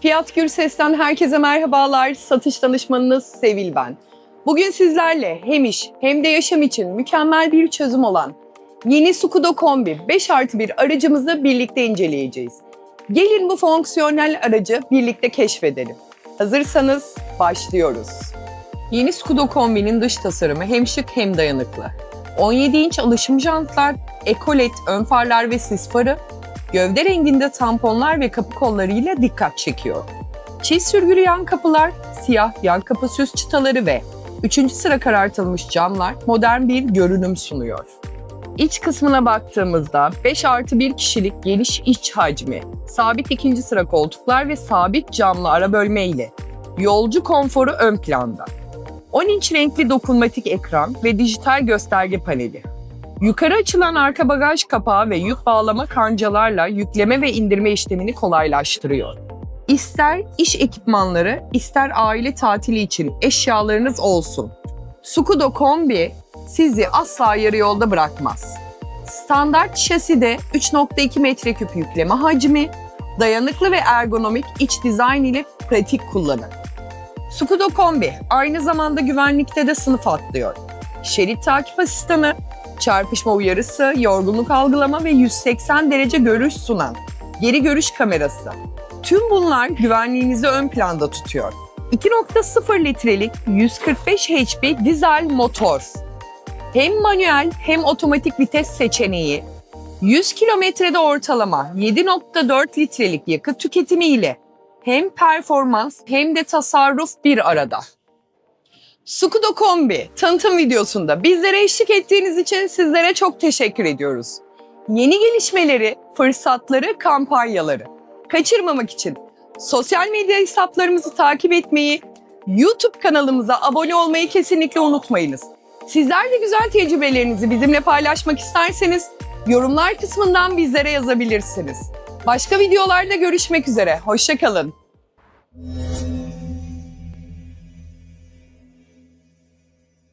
Fiyat Gürses'ten herkese merhabalar. Satış danışmanınız Sevil ben. Bugün sizlerle hem iş hem de yaşam için mükemmel bir çözüm olan yeni Skudo Kombi 5 artı 1 aracımızı birlikte inceleyeceğiz. Gelin bu fonksiyonel aracı birlikte keşfedelim. Hazırsanız başlıyoruz. Yeni Skudo Kombi'nin dış tasarımı hem şık hem dayanıklı. 17 inç alışım jantlar, ekolet, ön farlar ve sis farı, gövde renginde tamponlar ve kapı kollarıyla dikkat çekiyor. Çift sürgülü yan kapılar, siyah yan kapı süs çıtaları ve 3. sıra karartılmış camlar modern bir görünüm sunuyor. İç kısmına baktığımızda 5 artı 1 kişilik geniş iç hacmi, sabit ikinci sıra koltuklar ve sabit camlı ara bölme ile yolcu konforu ön planda. 10 inç renkli dokunmatik ekran ve dijital gösterge paneli. Yukarı açılan arka bagaj kapağı ve yük bağlama kancalarla yükleme ve indirme işlemini kolaylaştırıyor. İster iş ekipmanları, ister aile tatili için eşyalarınız olsun. Skudo Kombi sizi asla yarı yolda bırakmaz. Standart şaside 3.2 metreküp yükleme hacmi, dayanıklı ve ergonomik iç dizayn ile pratik kullanım. Skudo Kombi aynı zamanda güvenlikte de sınıf atlıyor. Şerit takip asistanı, çarpışma uyarısı, yorgunluk algılama ve 180 derece görüş sunan geri görüş kamerası. Tüm bunlar güvenliğinizi ön planda tutuyor. 2.0 litrelik 145 HP dizel motor. Hem manuel hem otomatik vites seçeneği, 100 kilometrede ortalama 7.4 litrelik yakıt tüketimi ile hem performans hem de tasarruf bir arada. Skudo Kombi tanıtım videosunda bizlere eşlik ettiğiniz için sizlere çok teşekkür ediyoruz. Yeni gelişmeleri, fırsatları, kampanyaları kaçırmamak için sosyal medya hesaplarımızı takip etmeyi, YouTube kanalımıza abone olmayı kesinlikle unutmayınız. Sizler de güzel tecrübelerinizi bizimle paylaşmak isterseniz yorumlar kısmından bizlere yazabilirsiniz. Başka videolarda görüşmek üzere. Hoşçakalın.